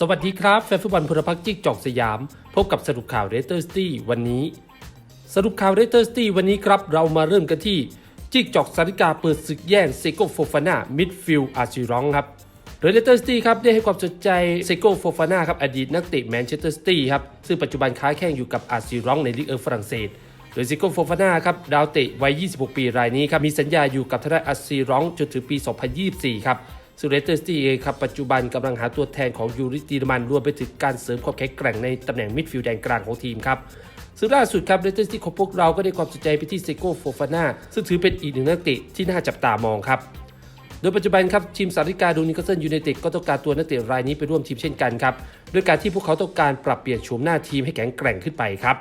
สวัสดีครับ แฟนฟุตบอลพลพรรคจิกจอกสยาม พบกับสรุปข่าวเรเตอร์สตี้วันนี้ สรุปข่าวเรเตอร์สตี้วันนี้ครับ เรามาเริ่มกันที่ จิกจอกสาริกาเปิดศึกแย่งเซโกโฟฟาน่ามิดฟิลด์อาซิรองครับโดยเรเตอร์สตี้ครับได้ให้ความสนใจเซโกโฟฟาน่าครับอดีตนักเตะแมนเชสเตอร์สตี้ครับซึ่งปัจจุบันค้าแข่งอยู่กับอาร์ซิรองในลีกเออฝรั่งเศสโดยซิโกโฟฟาน่าครับดาวเตะวัย 26 ปีรายนี้ครับมีสัญญาอยู่กับทางด้านอาซีร้องจนถึงปี 2024 ครับ ซึ่งเรสเตอร์สตี้เองครับปัจจุบันกำลังหาตัวแทนของยูริตีรมันรวมไปถึงการเสริมความแข็งแกร่งในตำแหน่งมิดฟิลด์แดนกลางของทีมครับซึ่งล่าสุดครับเรสเตอร์สตี้ของพวกเราก็ได้ความสนใจไปที่เซโก้โฟฟาน่าซึ่งถือเป็นอีกหนึ่งนักเตะที่น่าจับตามองครับโดยปัจจุบันครับทีมสาริกาดูนิคเซิลยูไนเต็ดก็ต้องการตัวนักเตะรายนี้ไปร่วมทีมเช่นกันครับด้วยการที่พวกเขาต้องการปรับเปลี่ยนโฉมหน้าทีมให้แข็งแกร่งขึ้นไปครับ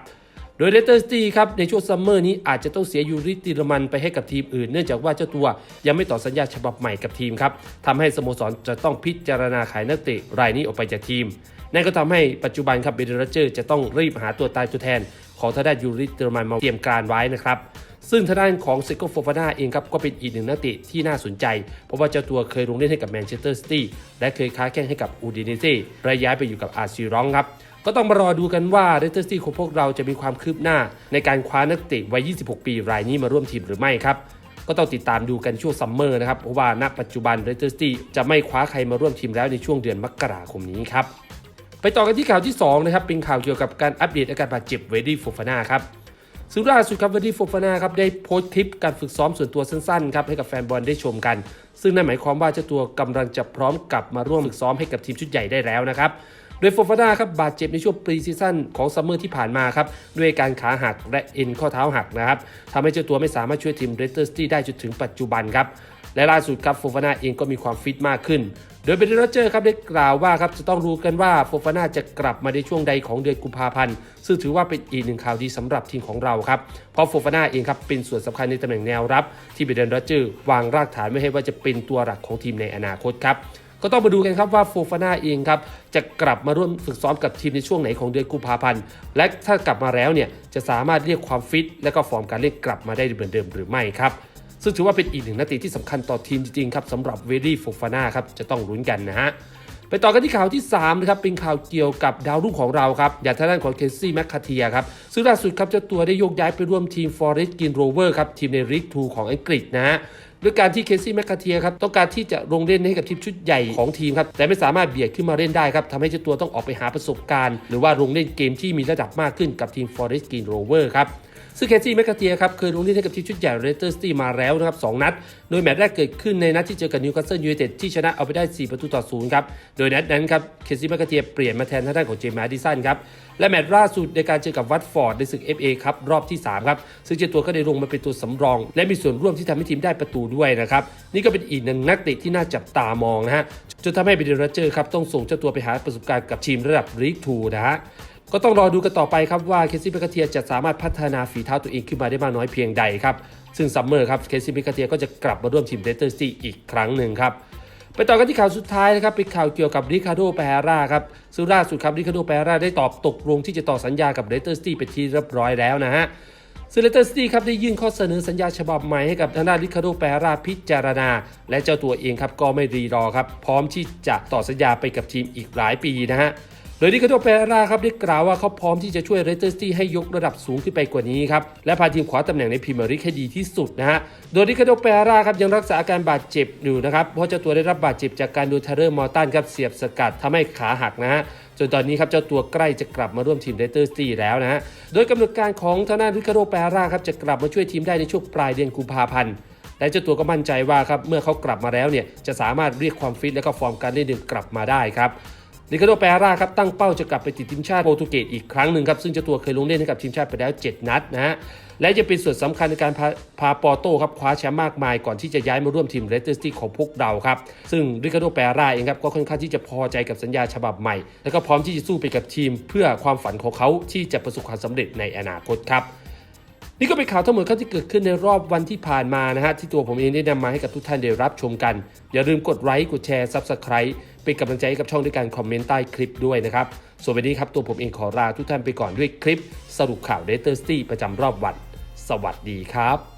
โดยเลสเตอร์สตี้ครับในช่วงซัมเมอร์นี้อาจจะต้องเสียยูริติรมันไปให้กับทีมอื่น เนื่องจากว่าเจ้าตัวยังไม่ต่อสัญญาฉบับใหม่กับทีมครับทำให้สโมสรจะต้องพิจารณาขายนักเตะรายนี้ออกไปจากทีม นั่นก็ทำให้ปัจจุบันครับเบเดร์เจอร์จะต้องรีบหาตัวตายตัวแทน ของทางด้านยูริติรมันมาเตรียมการไว้นะครับซึ่งทางด้านของเซโกโฟฟาน่าเองครับก็เป็นอีกหนึ่งนักเตะที่น่าสนใจ เพราะว่าเจ้าตัวเคยลงเล่นให้กับแมนเชสเตอร์ซิตี้และเคยค้าแข่งให้กับอูดินเซ่และย้ายไปอยู่กับอาร์ซิรองครับ ก็ต้องมารอดูกันว่าเรสเตอร์ซิตี้ของพวกเราจะมีความคืบหน้า ในการคว้านักเตะวัย 26 ปีรายนี้มาร่วมทีมหรือไม่ครับ ก็ต้องติดตามดูกันช่วงซัมเมอร์นะครับ เพราะว่าณปัจจุบันเรสเตอร์ซิตี้จะไม่คว้าใครมาร่วมทีมแล้วในช่วงเดือนมกราคมนี้ครับไปต่อกันที่ข่าวที่ 2 นะครับ เป็นข่าวเกี่ยวกับการอัปเดตอาการบาดเจ็บเวดี้โฟฟาน่าครับซึ่งล่าสุดครับเวดี้โฟฟาน่าครับได้โพสต์คลิปการฝึกซ้อมส่วนตัวสั้นๆครับให้กับแฟนบอลได้ชมกัน ซึ่งนั่นหมายความว่าเจ้าตัวกำลังจะพร้อมกลับมาร่วมฝึกซ้อมให้กับทีมชุดใหญ่ได้แล้วนะครับ โดยโฟฟาน่าครับบาดเจ็บในช่วงปรีซีซั่นของซัมเมอร์ที่ผ่านมาครับด้วยการขาหักและเอ็นข้อเท้าหักนะครับทำให้เจ้าตัวไม่สามารถช่วยทีมเรสเตอร์สตี้ได้จนถึงปัจจุบันครับและล่าสุดครับโฟฟาน่าเองก็มีความฟิตมากขึ้น โดยเบรนด์โรเจอร์ครับได้กล่าวว่าครับจะต้องรู้กันว่าโฟฟาน่าจะกลับมาในช่วงใดของเดือนกุมภาพันธ์ ซึ่งถือว่าเป็นอีกหนึ่งข่าวดีสำหรับทีมของเราครับ เพราะโฟฟาน่าเองครับเป็นส่วนสำคัญในตำแหน่งแนวรับ ที่เบรนด์โรเจอร์วางรากฐานไว้ให้ว่าจะเป็นตัวหลักของทีมในอนาคตครับ ก็ต้องมาดูกันครับว่าโฟฟาน่าเองครับจะกลับมาร่วมฝึกซ้อมกับทีมในช่วงไหนของเดือนกุมภาพันธ์ และถ้ากลับมาแล้วเนี่ยจะสามารถเรียกความฟิต และก็ฟอร์มการเล่นกลับมาได้เหมือนเดิมหรือไม่ครับซึ่งถือว่าเป็นอีกหนึ่งนาทีที่สำคัญต่อทีมจริงๆครับสำหรับเวดี้โฟฟาน่าครับจะต้องลุ้นกันนะฮะ ไปต่อกันที่ข่าวที่3นะครับเป็นข่าวเกี่ยวกับดาวรุ่งของเราครับอย่างทางด้านของเคซี่แมคคาเทียครับซึ่งล่าสุดครับเจ้าตัวได้โยกย้ายไปร่วมทีม Forest Green Rover ครับทีมในลีก2ของอังกฤษนะฮะด้วยการที่เคซี่แมคคาเทียครับต้องการที่จะลงเล่นให้กับทีมชุดใหญ่ของทีมครับแต่ไม่สามารถเบียดขึ้นมาเล่นได้ครับทำให้เจ้าตัวต้องออกไปหาประสบการณ์ หรือว่าลงเล่นเกมที่มีระดับมากขึ้นกับทีม Forest Green Rover ครับ ซึ่งเคซี่แมคคาเทียครับเคยลงเล่นให้กับทีมชุดใหญ่เรสเตอร์สตี้มาแล้วนะครับสองนัด โดยแมตช์แรกเกิดขึ้นในนัดที่เจอกับนิวคาสเซิลยูไนเต็ดที่ชนะเอาไปได้ 4 ประตูต่อศูนย์ครับ โดยนัดนั้นครับเคซี่แมคคาเทียเปลี่ยนมาแทนทางด้านของเจมส์แมดิสันครับ และแมตช์ล่าสุดในการเจอกับวัตฟอร์ดในศึก FA ครับรอบที่3ครับซึ่งเจ้าตัวก็ได้ลงมาเป็นตัวสำรอง และมีส่วนร่วมที่ทำให้ทีมได้ประตูด้วยนะครับนี่ก็เป็นอีกหนึ่งนักเตะที่น่าจับตามองนะฮะจนทำให้เบเดร์เจอร์ครับต้องส่งเจ้าตัวไปหาประสบการณ์กับทีมระดับลีกทูนะฮะ ก็ต้องรอดูกันต่อไปครับว่าเคซี่เบคเทียจะสามารถพัฒนาฝีเท้าตัวเองขึ้นมาได้มากน้อยเพียงใดครับ ซึ่งซัมเมอร์ครับเคซี่เบคเทียก็จะกลับมาร่วมทีมเรสเตอร์ซีอีกครั้งหนึ่งครับไปต่อกันที่ข่าวสุดท้ายนะครับเป็นข่าวเกี่ยวกับริคาร์โดเปร่าครับซึ่งล่าสุดครับริคาร์โดเปร่าได้ตอบตกลงที่จะต่อสัญญากับเรสเตอร์ซีเป็นที่เรียบร้อยแล้วนะฮะซึ่งเลสเตอร์ซิตี้ครับได้ยื่นข้อเสนอสัญญาฉบับใหม่ให้กับทางด้านริคาร์โดแปร่าพิจารณา และเจ้าตัวเองครับก็ไม่รีรอครับพร้อมที่จะต่อสัญญาไปกับทีมอีกหลายปีนะฮะ ดยริคาร์โดแปราครับได้กล่าวว่าเขาพร้อมที่จะช่วยเลสเตอร์ซิตี้ให้ยกระดับสูงขึ้นไปกว่านี้ครับและพาทีมขวาตำแหน่งในพรีเมียร์ลีกให้ดีที่สุดนะฮะโดยริคาร์โดแปราครับยังรักษาอาการบาดเจ็บอยู่นะครับเพราะเจ้าตัวได้รับบาดเจ็บจากการโดนเทเลอร์มอร์ตันครับเสียบสกัดทำให้ขาหักนะฮะจนตอนนี้ครับเจ้าตัวใกล้จะกลับมาร่วมทีมเรสเตอร์ซิตี้แล้วนะฮะโดยกำหนดการของทางด้านริคาโดแปราครับจะกลับมาช่วยทีมได้ในช่วงปลายเดือนกุมภาพันธ์และเจ้าตัวก็มั่นใจว่าครับเมื่อเขากลับมาแล้วเนี่ยจะสามารถเรียกความฟิตและก็ฟอร์มการเล่นดิมกลับมาได้ครับ ริคาโดแปร่าครับตั้งเป้าจะกลับไปติดทีมชาติโปรตุเกสอีกครั้งหนึ่งครับซึ่งเจ้าตัวเคยลงเล่นให้กับทีมชาติไปแล้ว 7 นัดนะฮะและจะเป็นส่วนสำคัญในการพาพาปอโต้ครับคว้าแชมป์มากมายก่อนที่จะย้ายมาร่วมทีมเรสเตอร์ซิตี้ของพวกเราครับ ซึ่งริคาโดแปร่าเองครับก็ค่อนข้างที่จะพอใจกับสัญญาฉบับใหม่ แล้วก็พร้อมที่จะสู้ไปกับทีม เพื่อความฝันของเขาที่จะประสบความสำเร็จในอนาคตครับ นี่ก็เป็นข่าวทั้งหมดครับที่เกิดขึ้นในรอบวันที่ผ่านมานะฮะที่ตัวผมเองได้นำมาให้กับทุกท่านได้รับชมกัน อย่าลืมกดไลค์กดแชร์ซับสไคร b ์เป็นกำลังใจให้กับช่องด้วยการคอมเมนต์ใต้คลิปด้วยนะครับ ส่วนวันนี้ครับตัวผมเองขอลาทุกท่านไปก่อนด้วยคลิป สรุปข่าวเดเตอร์สตี้ประจำรอบวัน สวัสดีครับ